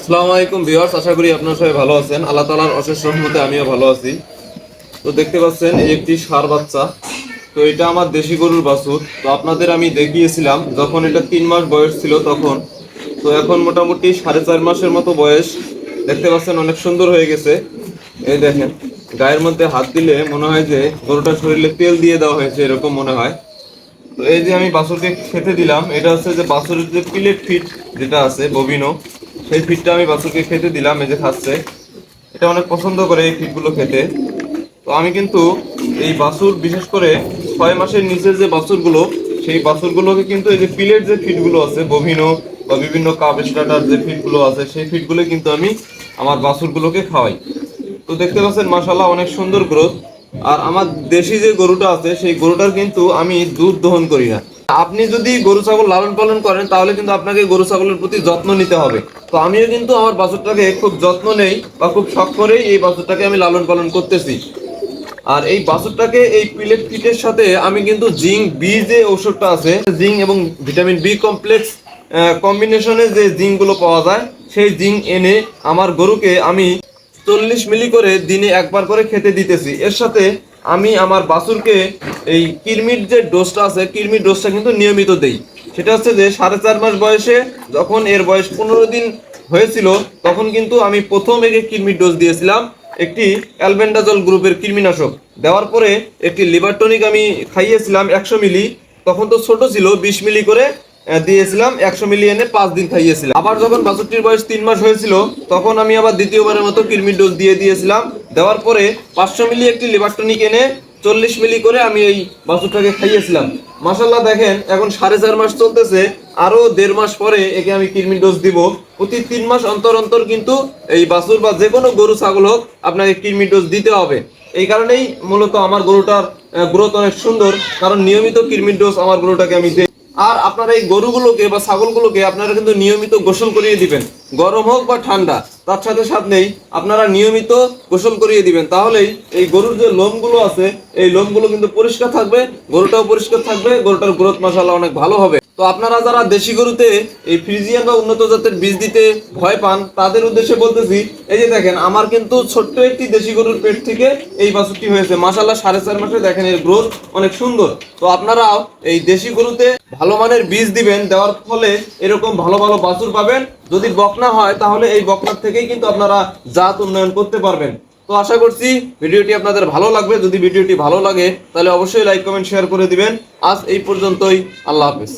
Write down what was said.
আসসালামু আলাইকুম ভিউয়ার্স, আশা করি আপনারা সবাই ভালো আছেন। আল্লাহ তাআলার অশেষ রহমতে আমিও ভালো আছি। তো দেখতে পাচ্ছেন, এই একটি সার বাচ্চা। তো এটা আমার দেশি গরুর বাছুর। তো আপনাদের আমি দেখিয়েছিলাম, যখন এটা তিন মাস বয়স ছিল তখন। তো এখন মোটামুটি সাড়ে চার মাসের মতো বয়স। দেখতে পাচ্ছেন, অনেক সুন্দর হয়ে গেছে। এই দেখেন, গায়ের মধ্যে হাত দিলে মনে হয় যে গরুটার শরীরে তেল দিয়ে দেওয়া হয়েছে, এরকম মনে হয়। তো এই যে আমি বাছুরকে খেতে দিলাম, এটা হচ্ছে যে বাছুরের যে পিলেট ফিট যেটা আছে, ববিনো সেই ফিটটা আমি বাছুরকে খেতে দিলাম, এই যে খাচ্ছে। এটা অনেক পছন্দ করে এই ফিটগুলো খেতে। তো আমি কিন্তু এই বাছুর, বিশেষ করে ছয় মাসের নিচের যে বাছুরগুলো, সেই বাছুরগুলোকে কিন্তু এই যে পিলেট যে ফিটগুলো আছে, বভিনো বা বিভিন্ন কাপ স্টার্টার যে ফিটগুলো আছে, সেই ফিটগুলো কিন্তু আমি আমার বাছুরগুলোকে খাওয়াই। তো দেখতে পাচ্ছেন মাশাল্লাহ অনেক সুন্দর গ্রোথ আর আমার দেশি যে গরুটা আছে, সেই গরুটার কিন্তু আমি দুধ দহন করি না। আপনি যদি গরু, ছাগল লালন পালন করেন, তাহলে কিন্তু আপনাকে গরু, ছাগলের প্রতি যত্ন নিতে হবে। তো আমিও কিন্তু আমার বাছুরটাকে খুব যত্ন নেই বা খুব শখ করেই এই বাছুরটাকে আমি লালন পালন করতেছি। আর এই বাছুরটাকে এই পিলেট ফিটের সাথে আমি কিন্তু জিঙ্ক বি যে ওষুধটা আছে, জিঙ্ক এবং ভিটামিন বি কমপ্লেক্স কম্বিনেশনে যে জিঙ্কগুলো পাওয়া যায়, সেই জিঙ্ক এনে আমার গরুকে আমি চল্লিশ মিলি করে দিনে একবার করে খেতে দিতেছি। এর সাথে আমি আমার বাছুরকে এই কিরমির যে ডোজটা আছে কিরমির ডোজটা কিন্তু নিয়মিত দেই। সেটা হচ্ছে যে সাড়ে চার মাস বয়সে যখন এর বয়স পনেরো দিন হয়েছিল, তখন কিন্তু আমি প্রথম একে কিরমির ডোজ দিয়েছিলাম, একটি অ্যালবেন্ডাজল গ্রুপের কৃমিনাশক। দেওয়ার পরে একটি লিভার টনিক আমি খাইয়েছিলাম একশো মিলি, তখন তো ছোট ছিল, বিশ মিলি করে দিয়েছিলাম, একশো মিলি এনে পাঁচ দিন খাইয়েছিলাম। আবার যখন বাছুরটির বয়স তিন মাস হয়েছিল, তখন আমি আবার দ্বিতীয়বারের মতো কৃমির ডোজ দিয়ে দিয়েছিলাম। দেওয়ার পরে পাঁচশো মিলি একটি লিভার টনিক এনে চল্লিশ মিলি করে আমি এই বাছুরটাকে খাইয়েছিলাম। মাসাল্লাহ দেখেন, এখন সাড়ে চার মাস চলতেছে আরও দেড় মাস পরে একে আমি কৃমির ডোজ দিব। প্রতি তিন মাস অন্তর অন্তর কিন্তু এই বাছুর বা যে কোনো গরু ছাগল হোক, আপনাকে কৃমির ডোজ দিতে হবে। এই কারণেই মূলত আমার গরুটার গ্রোথ অনেক সুন্দর, কারণ নিয়মিত কৃমির ডোজ আমার গরুটাকে আমি দিই আর আপনারা এই গরুগুলোকে বা ছাগলগুলোকে আপনারা কিন্তু নিয়মিত গোসল করিয়ে দিবেন। গরম হোক বা ঠান্ডা। তার সাথে সাথেই আপনারা নিয়মিত গোসল করিয়ে দিবেন। তাহলেই এই গরুর যে লোমগুলো আছে, এই লোমগুলো কিন্তু পরিষ্কার থাকবে, গরুটাও পরিষ্কার থাকবে, গরুটার গ্রোথ মাসাল্লাহ অনেক ভালো হবে। তো আপনারা যারা দেশি গরুতে এই ফ্রিজিয়ান বা উন্নত জাতের বীজ দিতে ভয় পান, তাদের উদ্দেশ্যে বলতেছি, এই যে দেখেন, আমার কিন্তু ছোট্ট একটি দেশি গরুর পেট থেকে এই বাছুরটি হয়েছে। মাসাল্লাহ সাড়ে চার মাসে দেখেন এর গ্রোথ অনেক সুন্দর। তো আপনারাও এই দেশি গরুতে ভালো মানের বীজ দিবেন, দেওয়ার ফলে এরকম ভালো ভালো বাছুর পাবেন। যদি বকনা হয়, তাহলে এই বকনার থেকেই কিন্তু আপনারা জাত উন্নয়ন করতে পারবেন। তো আশা করছি ভিডিওটি আপনাদের ভালো লাগবে। যদি ভিডিওটি ভালো লাগে, তাহলে অবশ্যই লাইক কমেন্ট শেয়ার করে দিবেন। আজ এই পর্যন্তই। আল্লাহ হাফেজ।